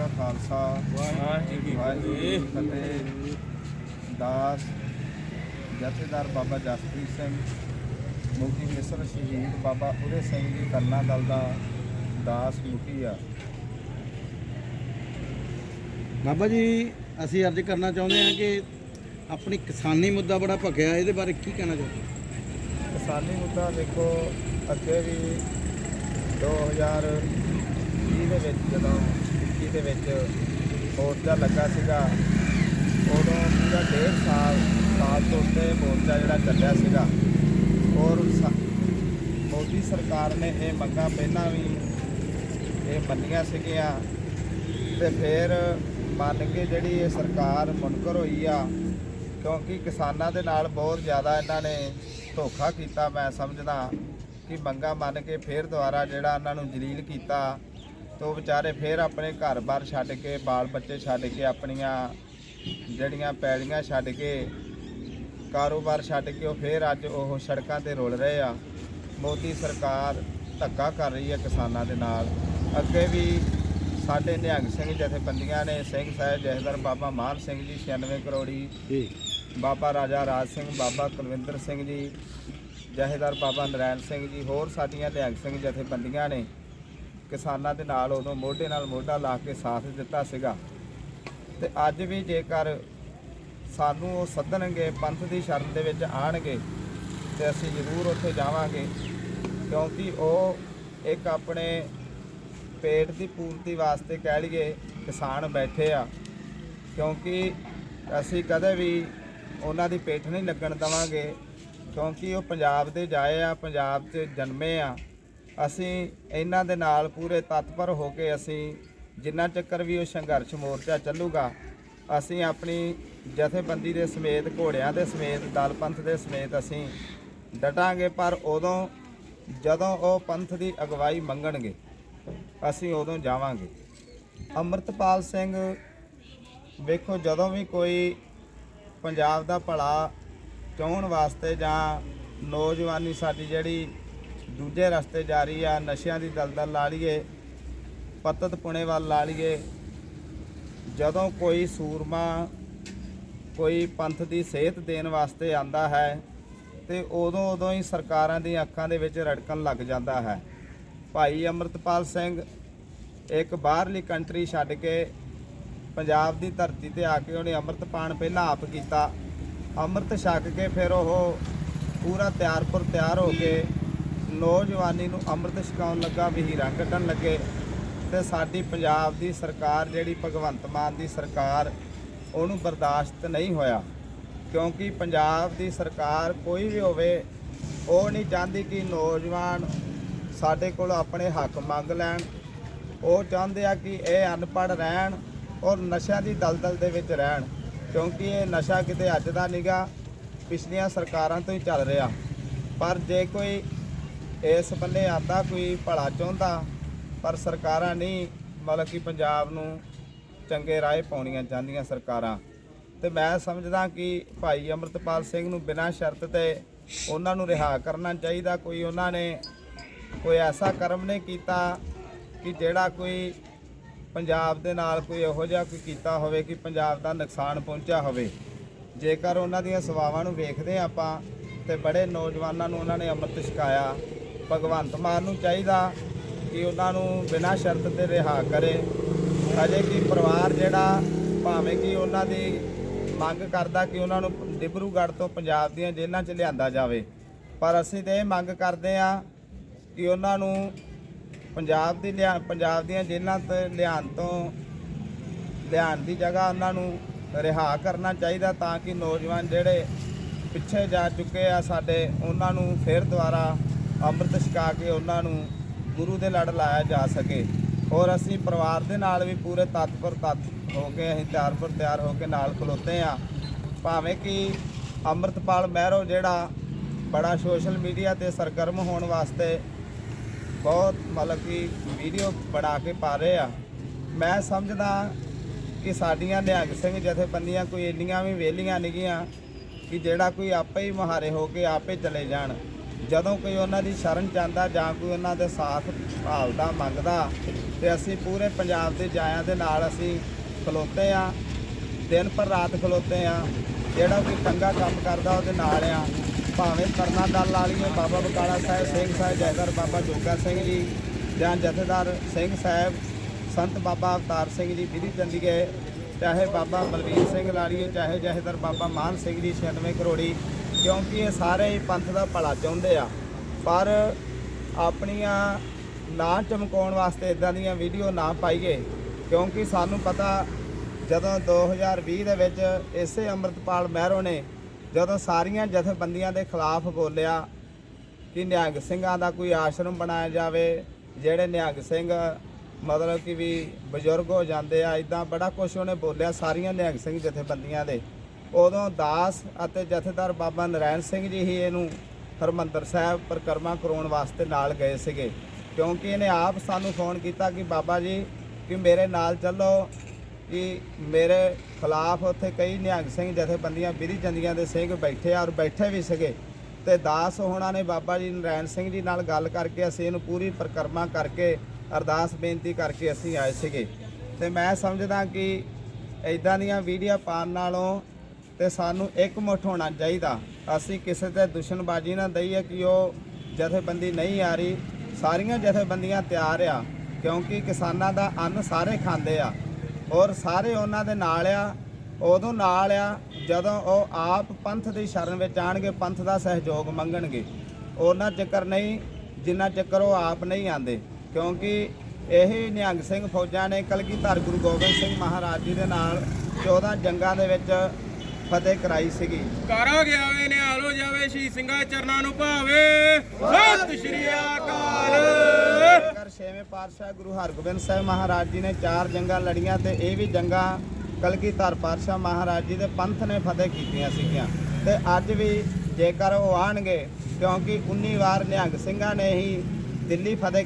ਕਾ ਖਾਲਸਾ। ਵਾਹਿਗੁਰੂ। ਜੀ ਕੀ ਵਾਹਿਗੁਰੂ ਜੀ ਕੀ ਫਤਿਹ। ਫਤਿਹ ਦਾਸ ਜਥੇਦਾਰ ਬਾਬਾ ਜਸਪ੍ਰੀਤ ਸਿੰਘ ਮੁਖੀ ਮਿਸਰ ਸ਼ਹੀਦ ਬਾਬਾ ਉਰੇ ਸਿੰਘ ਜੀ ਕਰਨਾ ਦਲ ਦਾ ਦਾਸ ਮੁਖੀ ਆ। ਬਾਬਾ ਜੀ ਅਸੀਂ ਅੱਜ ਕਰਨਾ ਚਾਹੁੰਦੇ ਹਾਂ ਕਿ ਆਪਣੀ ਕਿਸਾਨੀ ਮੁੱਦਾ ਬੜਾ ਭਖਿਆ ਇਹਦੇ ਬਾਰੇ ਕੀ ਕਹਿਣਾ ਚਾਹੁੰਦੇ ਕਿਸਾਨੀ ਮੁੱਦਾ ਦੇਖੋ ਅੱਗੇ ਵੀ 2020 ਦੇ ਵਿੱਚ ਜਦੋਂ 21 ਦੇ ਵਿੱਚ ਮੋਰਚਾ ਲੱਗਾ ਸੀਗਾ, ਉਦੋਂ ਪੂਰਾ ਡੇਢ ਸਾਲ ਸਾਲ ਤੋਂ ਉੱਤੇ ਮੋਰਚਾ ਜਿਹੜਾ ਚੱਲਿਆ ਸੀਗਾ। ਔਰ ਮੋਦੀ ਸਰਕਾਰ ਨੇ ਇਹ ਮੰਗਾਂ ਪਹਿਲਾਂ ਵੀ ਇਹ ਮੰਨੀਆਂ ਸੀਗੀਆਂ ਤੇ ਫਿਰ ਮੰਨ ਕੇ ਜਿਹੜੀ ਇਹ ਸਰਕਾਰ ਮੁਨਕਰ ਹੋਈ ਆ, ਕਿਉਂਕਿ ਕਿਸਾਨਾਂ ਦੇ ਨਾਲ ਬਹੁਤ ਜ਼ਿਆਦਾ ਇਹਨਾਂ ਨੇ ਧੋਖਾ ਕੀਤਾ, ਮੈਂ ਸਮਝਦਾ ਕਿ ਮੰਗਾ ਮੰਨ ਕੇ ਫਿਰ ਦੁਬਾਰਾ ਜਿਹੜਾ ਇਹਨਾਂ ਨੂੰ ਜਲੀਲ ਕੀਤਾ। ਤੇ ਵਿਚਾਰੇ ਫਿਰ ਆਪਣੇ ਘਰ-ਬਾਰ ਛੱਡ ਕੇ ਬਾਲ ਬੱਚੇ ਛੱਡ ਕੇ ਆਪਣੀਆਂ ਜਿਹੜੀਆਂ ਪੈਲੀਆਂ ਛੱਡ ਕੇ ਕਾਰੋਬਾਰ ਛੱਡ ਕੇ ਉਹ ਫਿਰ ਅੱਜ ਉਹ ਸੜਕਾਂ ਤੇ ਰੁਲ ਰਹੇ ਆ। ਮੋਦੀ ਸਰਕਾਰ ਧੱਕਾ ਕਰ ਰਹੀ ਹੈ ਕਿਸਾਨਾਂ ਦੇ ਨਾਲ। ਅੱਗੇ ਵੀ ਸਾਡੇ ਨਿਹੰਗ ਸਿੰਘ ਜਥੇਬੰਦੀਆਂ ਨੇ ਸਿੰਘ ਸਾਹਿਬ ਜਥੇਦਾਰ ਬਾਬਾ ਮਾਨ ਸਿੰਘ ਜੀ 96 ਕਰੋੜੀ ਜੀ ਬਾਬਾ ਰਾਜਾ ਰਾਜ ਸਿੰਘ ਬਾਬਾ ਕੁਲਵਿੰਦਰ ਸਿੰਘ ਜੀ ਜਥੇਦਾਰ ਬਾਬਾ ਨਰੈਣ ਸਿੰਘ ਜੀ ਹੋਰ ਸਾਡੀਆਂ ਨਿਹੰਗ ਸਿੰਘ ਜਥੇਬੰਦੀਆਂ ਨੇ। ਕਿਸਾਨਾਂ ਦੇ ਨਾਲ ਉਦੋਂ ਮੋਢੇ ਨਾਲ ਮੋਢਾ ਲਾ ਕੇ ਸਾਥ ਦਿੱਤਾ ਸੀਗਾ। ਤੇ ਅੱਜ ਵੀ ਜੇਕਰ ਸਾਨੂੰ ਉਹ ਸੱਦਣਗੇ, ਪੰਥ ਦੀ ਸ਼ਰਨ ਦੇ ਵਿੱਚ ਆਣਗੇ ਤੇ ਅਸੀਂ ਜ਼ਰੂਰ ਉੱਥੇ ਜਾਵਾਂਗੇ, ਕਿਉਂਕਿ ਉਹ ਇੱਕ ਆਪਣੇ ਪੇਟ ਦੀ ਪੂਰਤੀ ਵਾਸਤੇ ਕਹਿ ਲਈਏ ਕਿਸਾਨ ਬੈਠੇ ਆ। ਕਿਉਂਕਿ ਅਸੀਂ ਕਦੇ ਵੀ ਉਹਨਾਂ ਦੀ ਪੇਠ ਨਹੀਂ ਲੱਗਣ ਦਵਾਂਗੇ, ਕਿਉਂਕਿ ਉਹ ਪੰਜਾਬ ਦੇ ਜਾਏ ਆ, ਪੰਜਾਬ 'ਚ ਜਨਮੇ ਆ। ਅਸੀਂ ਇਹਨਾਂ ਦੇ ਨਾਲ ਪੂਰੇ ਤਤਪਰ ਹੋ ਕੇ ਅਸੀਂ ਜਿੰਨਾ ਚੱਕਰ ਵੀ ਉਹ ਸੰਘਰਸ਼ ਮੋਰਚਾ ਚੱਲੂਗਾ, ਅਸੀਂ ਆਪਣੀ ਜਥੇਬੰਦੀ ਦੇ ਸਮੇਤ, ਘੋੜਿਆਂ ਦੇ ਸਮੇਤ, ਦਲ ਪੰਥ ਦੇ ਸਮੇਤ ਅਸੀਂ ਡਟਾਂਗੇ, ਪਰ ਉਦੋਂ ਜਦੋਂ ਉਹ ਪੰਥ ਦੀ ਅਗਵਾਈ ਮੰਗਣਗੇ, ਅਸੀਂ ਉਦੋਂ ਜਾਵਾਂਗੇ। ਅੰਮ੍ਰਿਤਪਾਲ ਸਿੰਘ, ਵੇਖੋ ਜਦੋਂ ਵੀ ਕੋਈ ਪੰਜਾਬ ਦਾ ਭਲਾ ਚਾਹੁਣ ਵਾਸਤੇ ਜਾਂ ਨੌਜਵਾਨੀ ਸਾਡੀ ਜਿਹੜੀ ਦੂਜੇ ਰਸਤੇ ਜਾ ਰਹੀ ਆ, ਨਸ਼ਿਆਂ ਦੀ ਦਲਦਲ ਲਾ ਲਈਏ, ਪਤਤ ਪੁਣੇ ਵੱਲ ਲਾ ਲਈਏ। ਜਦੋਂ ਕੋਈ ਸੂਰਮਾ, ਕੋਈ ਪੰਥ ਦੀ ਸਿਹਤ ਦੇਣ ਵਾਸਤੇ ਆਂਦਾ ਹੈ ਤੇ ਉਦੋਂ ਉਦੋਂ ਹੀ ਸਰਕਾਰਾਂ ਦੀਆਂ ਅੱਖਾਂ ਦੇ ਵਿੱਚ ਰੜਕਣ ਲੱਗ ਜਾਂਦਾ ਹੈ। ਭਾਈ ਅਮਰਤਪਾਲ ਸਿੰਘ ਇੱਕ ਬਾਹਰਲੀ ਕੰਟਰੀ ਛੱਡ ਕੇ ਪੰਜਾਬ ਦੀ ਧਰਤੀ ਤੇ ਆ ਕੇ ਉਹਨੇ ਅੰਮ੍ਰਿਤ ਪਾਣ ਪਹਿਲਾਂ ਆਪ ਕੀਤਾ। ਅੰਮ੍ਰਿਤ ਛਕ ਕੇ ਫਿਰ ਉਹ ਪੂਰਾ ਤਿਆਰਪੁਰ ਤਿਆਰ ਹੋ ਕੇ ਨੌਜਵਾਨੀ ਨੂੰ ਅੰਮ੍ਰਿਤ ਛਕਾਉਣ ਲੱਗਾ ਵਹੀਰਾਂ ਕੱਢਣ ਲੱਗੇ। ਤੇ ਸਾਡੀ ਪੰਜਾਬ ਦੀ ਸਰਕਾਰ ਜਿਹੜੀ ਭਗਵੰਤ ਮਾਨ ਦੀ ਸਰਕਾਰ, ਉਹਨੂੰ ਬਰਦਾਸ਼ਤ ਨਹੀਂ ਹੋਇਆ। ਕਿਉਂਕਿ ਪੰਜਾਬ ਦੀ ਸਰਕਾਰ ਕੋਈ ਵੀ ਹੋਵੇ, ਉਹ ਨਹੀਂ ਚਾਹੁੰਦੀ ਕਿ ਨੌਜਵਾਨ ਸਾਡੇ ਕੋਲ ਆਪਣੇ ਹੱਕ ਮੰਗ ਲੈਣ। ਉਹ ਚਾਹੁੰਦੇ ਆ ਕਿ ਇਹ ਅਨਪੜ੍ਹ ਰਹਿਣ ਔਰ ਨਸ਼ਿਆਂ ਦੀ ਦਲਦਲ ਦੇ ਵਿੱਚ ਰਹਿਣ। ਕਿਉਂਕਿ ਇਹ ਨਸ਼ਾ ਕਿਤੇ ਅੱਜ ਦਾ ਨਿਗਾ, ਪਿਛਲੀਆਂ ਸਰਕਾਰਾਂ ਤੋਂ ਹੀ ਚੱਲ ਰਿਹਾ। ਪਰ ਜੇ ਕੋਈ ਇਸ ਬੰਨੇ ਆਂਦਾ ਕੋਈ ਭਲਾ ਚਾਹੁੰਦਾ, ਪਰ ਸਰਕਾਰਾਂ ਨਹੀਂ, ਮਤਲਬ ਕਿ ਪੰਜਾਬ ਨੂੰ ਚੰਗੇ ਰਾਹ ਪਾਉਣੀਆਂ ਚਾਹੁੰਦੀਆਂ ਸਰਕਾਰਾਂ। ਤੇ ਮੈਂ ਸਮਝਦਾ ਕਿ ਭਾਈ ਅਮਰਤਪਾਲ ਸਿੰਘ ਨੂੰ ਬਿਨਾਂ ਸ਼ਰਤ ਤੇ ਉਹਨਾਂ ਨੂੰ ਰਿਹਾ ਕਰਨਾ ਚਾਹੀਦਾ। ਕੋਈ ਉਹਨਾਂ ਨੇ ਕੋਈ ਐਸਾ ਕਰਮ ਨਹੀਂ ਕੀਤਾ ਕਿ ਜਿਹੜਾ ਕੋਈ ਪੰਜਾਬ ਦੇ ਨਾਲ ਕੋਈ ਇਹੋ ਜਿਹਾ ਕੋਈ ਕੀਤਾ ਹੋਵੇ ਕਿ ਪੰਜਾਬ ਦਾ ਨੁਕਸਾਨ ਪਹੁੰਚਿਆ ਹੋਵੇ। ਜੇਕਰ ਉਹਨਾਂ ਦੀਆਂ ਸੇਵਾਵਾਂ ਨੂੰ ਵੇਖਦੇ ਹਾਂ ਆਪਾਂ, ਤੇ ਬੜੇ ਨੌਜਵਾਨਾਂ ਨੂੰ ਉਹਨਾਂ ਨੇ ਅੰਮ੍ਰਿਤ ਛਕਾਇਆ। ਭਗਵੰਤ ਮਾਨ ਨੂੰ ਚਾਹੀਦਾ ਕਿ ਉਹਨਾਂ ਨੂੰ ਬਿਨਾਂ ਸ਼ਰਤ ਤੇ ਰਿਹਾ ਕਰੇ। ਅਜੇ ਕਿ ਪਰਿਵਾਰ ਜਿਹੜਾ, ਭਾਵੇਂ ਕਿ ਉਹਨਾਂ ਦੀ ਮੰਗ ਕਰਦਾ ਕਿ ਉਹਨਾਂ ਨੂੰ ਡਿਬਰੂਗੜ੍ਹ ਤੋਂ ਪੰਜਾਬ ਦੀਆਂ ਜੇਲ੍ਹਾਂ 'ਚ ਲਿਆਂਦਾ ਜਾਵੇ, ਪਰ ਅਸੀਂ ਤੇ ਇਹ ਮੰਗ ਕਰਦੇ ਆ ਕਿ ਉਹਨਾਂ ਨੂੰ ਪੰਜਾਬ ਦੀ ਲਿਆ, ਪੰਜਾਬ ਦੀਆਂ ਜੇਲ੍ਹਾਂ 'ਤੇ ਲਿਆਉਣ ਤੋਂ, ਲਿਆਉਣ ਦੀ ਜਗ੍ਹਾ ਉਹਨਾਂ ਨੂੰ ਰਿਹਾ ਕਰਨਾ ਚਾਹੀਦਾ ਤਾਂ ਕਿ ਨੌਜਵਾਨ ਜਿਹੜੇ ਪਿੱਛੇ ਜਾ ਚੁੱਕੇ ਆ ਸਾਡੇ, ਉਹਨਾਂ ਨੂੰ ਫਿਰ ਦੁਬਾਰਾ ਅੰਮ੍ਰਿਤ ਛਕਾ ਕੇ ਉਹਨਾਂ ਨੂੰ ਗੁਰੂ ਦੇ ਲੜ ਲਾਇਆ ਜਾ ਸਕੇ। ਔਰ ਅਸੀਂ ਪਰਿਵਾਰ ਦੇ ਨਾਲ ਵੀ ਪੂਰੇ ਤਤਪਰ ਤਤ ਹੋ ਕੇ, ਅਸੀਂ ਤਿਆਰ ਪਰ ਤਿਆਰ ਹੋ ਕੇ ਨਾਲ ਖਲੋਤੇ ਆ ਭਾਵੇਂ ਕਿ ਅੰਮ੍ਰਿਤਪਾਲ ਮਹਿਰੋ ਜਿਹੜਾ ਬੜਾ ਸੋਸ਼ਲ ਮੀਡੀਆ ਤੇ ਸਰਗਰਮ ਹੋਣ ਵਾਸਤੇ ਬਹੁਤ ਮਤਲਬ ਕਿ ਵੀਡੀਓ ਬਣਾ ਕੇ ਪਾ ਰਹੇ ਆ। ਮੈਂ ਸਮਝਦਾ ਕਿ ਸਾਡੀਆਂ ਨਿਹੰਗ ਸਿੰਘ ਜਥੇਬੰਦੀਆਂ ਕੋਈ ਇੰਨੀਆਂ ਵੀ ਵਿਹਲੀਆਂ ਨਹੀਂਗੀਆਂ ਕਿ ਜਿਹੜਾ ਕੋਈ ਆਪੇ ਹੀ ਮਹਾਰੇ ਹੋ ਕੇ ਆਪੇ ਚਲੇ ਜਾਣ। ਜਦੋਂ ਕੋਈ ਉਹਨਾਂ ਦੀ ਸ਼ਰਨ ਜਾਂਦਾ ਜਾਂ ਕੋਈ ਉਹਨਾਂ ਦੇ ਸਾਥ ਭਾਲਦਾ, ਮੰਗਦਾ, ਤੇ ਅਸੀਂ ਪੂਰੇ ਪੰਜਾਬ ਦੇ ਜਾਇਆਂ ਦੇ ਨਾਲ ਅਸੀਂ ਖਲੋਤੇ ਆ, ਦਿਨ ਪਰ ਰਾਤ ਖਲੋਤੇ ਆ। ਜਿਹੜਾ ਕੋਈ ਚੰਗਾ ਕੰਮ ਕਰਦਾ ਉਹਦੇ ਨਾਲ ਆ। ਭਾਵੇਂ ਕਰਨਾ ਦਲ ਲਾ ਲਈਏ ਬਾਬਾ ਬਕਾਲਾ ਸਾਹਿਬ, ਸਿੰਘ ਸਾਹਿਬ, ਜੈਦਰ ਬਾਬਾ ਜੋਗਾ ਸਿੰਘ ਜੀ ਜਾਂ ਜਥੇਦਾਰ ਸਿੰਘ ਸਾਹਿਬ, ਸੰਤ ਬਾਬਾ ਅਵਤਾਰ ਸਿੰਘ ਜੀ, ਵਿਧੀ ਚੰਦੀਏ, ਚਾਹੇ ਬਾਬਾ ਬਲਵੀਰ ਸਿੰਘ ਲਾੜੀਏ ਚਾਹੇ ਜਥੇਦਾਰ ਬਾਬਾ ਮਾਨ ਸਿੰਘ ਜੀ 96 ਕਰੋੜੀ ਕਿਉਂਕਿ ਇਹ ਸਾਰੇ ਹੀ ਪੰਥ ਦਾ ਭਲਾ ਚਾਹੁੰਦੇ ਆ। ਪਰ ਆਪਣੀਆਂ ਨਾ ਚਮਕਾਉਣ ਵਾਸਤੇ ਇਦਾਂ ਦੀਆਂ ਵੀਡੀਓ ਨਾ ਪਾਈਏ, ਕਿਉਂਕਿ ਸਾਨੂੰ ਪਤਾ ਜਦੋਂ 2020 ਦੇ ਵਿੱਚ ਇਸੇ ਅੰਮ੍ਰਿਤਪਾਲ ਮਹਿਰੋ ਨੇ ਜਦੋਂ ਸਾਰੀਆਂ ਜਥੇਬੰਦੀਆਂ ਦੇ ਖਿਲਾਫ ਬੋਲਿਆ ਕਿ ਨਿਹੰਗ ਸਿੰਘਾਂ ਦਾ ਕੋਈ ਆਸ਼ਰਮ ਬਣਾਇਆ ਜਾਵੇ, ਜਿਹੜੇ ਨਿਹੰਗ ਸਿੰਘ ਮਤਲਬ ਕਿ ਵੀ ਬਜ਼ੁਰਗ ਹੋ ਜਾਂਦੇ ਆ ਇਦਾਂ ਬੜਾ ਕੁਝ ਉਹਨੇ ਬੋਲਿਆ ਸਾਰੀਆਂ ਨਿਹੰਗ ਸਿੰਘ ਜਥੇਬੰਦੀਆਂ ਦੇ। ਉਦੋਂ ਦਾਸ ਅਤੇ ਜਥੇਦਾਰ ਬਾਬਾ ਨਰੈਣ ਸਿੰਘ ਜੀ ਹੀ ਇਹਨੂੰ ਹਰਮੰਦਰ ਸਾਹਿਬ ਪਰਿਕਰਮਾ ਕਰਾਉਣ ਵਾਸਤੇ ਨਾਲ ਗਏ ਸੀਗੇ। ਕਿਉਂਕਿ ਇਹਨੇ ਆਪ ਸਾਨੂੰ ਫੋਨ ਕੀਤਾ ਕਿ ਬਾਬਾ ਜੀ, ਕਿ ਮੇਰੇ ਨਾਲ ਚੱਲੋ, ਕਿ ਮੇਰੇ ਖਿਲਾਫ ਉੱਥੇ ਕਈ ਨਿਹੰਗ ਸਿੰਘ ਜਥੇਬੰਦੀਆਂ, ਵਿਧੀ ਚੰਦੀਆਂ ਦੇ ਸਿੰਘ ਬੈਠੇ ਆ ਔਰ ਬੈਠੇ ਵੀ ਸੀਗੇ। ਤੇ ਦਾਸ ਹੋਣਾ ਨੇ ਬਾਬਾ ਜੀ ਨਰੈਣ ਸਿੰਘ ਜੀ ਨਾਲ ਗੱਲ ਕਰਕੇ ਅਸੀਂ ਇਹਨੂੰ ਪੂਰੀ ਪਰਿਕਰਮਾ ਕਰਕੇ ਅਰਦਾਸ ਬੇਨਤੀ ਕਰਕੇ ਅਸੀਂ ਆਏ ਸੀਗੇ। ਤੇ ਮੈਂ ਸਮਝਦਾ ਕਿ ਇਦਾਂ ਦੀਆਂ ਵੀਡੀਓ ਪਾਉਣ ਨਾਲੋਂ ਤੇ ਸਾਨੂੰ ਇਕਮੁੱਠ ਹੋਣਾ ਚਾਹੀਦਾ। ਅਸੀਂ ਕਿਸੇ ਤੇ ਦੁਸ਼ਮਣਬਾਜ਼ੀ ਨਾ ਦਈਏ ਕਿ ਉਹ ਜਥੇਬੰਦੀ ਨਹੀਂ ਆ ਰਹੀ। ਸਾਰੀਆਂ ਜਥੇਬੰਦੀਆਂ ਤਿਆਰ ਆ, ਕਿਉਂਕਿ ਕਿਸਾਨਾਂ ਦਾ ਅੰਨ ਸਾਰੇ ਖਾਂਦੇ ਆ। ਔਰ ਸਾਰੇ ਉਹਨਾਂ ਦੇ ਨਾਲ ਆ, ਉਦੋਂ ਨਾਲ ਆ, ਜਦੋਂ ਉਹ ਆਪ ਪੰਥ ਦੀ ਸ਼ਰਨ ਵਿੱਚ ਆਣਗੇ, ਪੰਥ ਦਾ ਸਹਿਯੋਗ ਮੰਗਣਗੇ। ਉਹਨਾਂ ਚੱਕਰ ਨਹੀਂ, ਜਿੰਨਾ ਚੱਕਰ ਉਹ ਆਪ ਨਹੀਂ ਆਂਦੇ। ਕਿਉਂਕਿ ਇਹ ਨਿਹੰਗ ਸਿੰਘ ਫੌਜਾਂ ਨੇ ਕਲਗੀਧਰ ਗੁਰੂ ਗੋਬਿੰਦ ਸਿੰਘ ਮਹਾਰਾਜ ਜੀ ਦੇ ਨਾਲ 14 ਜੰਗਾਂ ਦੇ ਵਿੱਚ ਫਤਿਹ ਕਰਾਈ ਸੀਗੀ। ਕਾਰਾ ਗਿਆ ਵੇ ਨਿਹਾਲ ਹੋ ਜਾਵੇ ਸ਼ੀ ਸਿੰਘਾਂ ਚਰਨਾਂ ਨੂੰ ਭਾਵੇ। ਸਤਿ ਸ਼੍ਰੀ ਅਕਾਲ। ਕਰ ਛੇਵੇਂ ਪਾਤਸ਼ਾਹ ਗੁਰੂ ਹਰਗੋਬਿੰਦ ਸਾਹਿਬ ਮਹਾਰਾਜ ਜੀ ਨੇ ਚਾਰ ਜੰਗਾਂ ਲੜੀਆਂ ਤੇ ਇਹ ਵੀ ਜੰਗਾਂ ਕਲਗੀਧਰ ਪਾਤਸ਼ਾਹ ਮਹਾਰਾਜ ਜੀ ਦੇ ਪੰਥ ਨੇ ਫਤਿਹ ਕੀਤੀਆਂ ਸੀਗੀਆਂ। ਤੇ ਅੱਜ ਵੀ ਜੇਕਰ ਉਹ ਆਣਗੇ ਕਿਉਂਕਿ 19 ਵਾਰ ਨਿਹੰਗ ਸਿੰਘਾਂ ਨੇ ਹੀ ਦਿੱਲੀ ਫਤਿਹ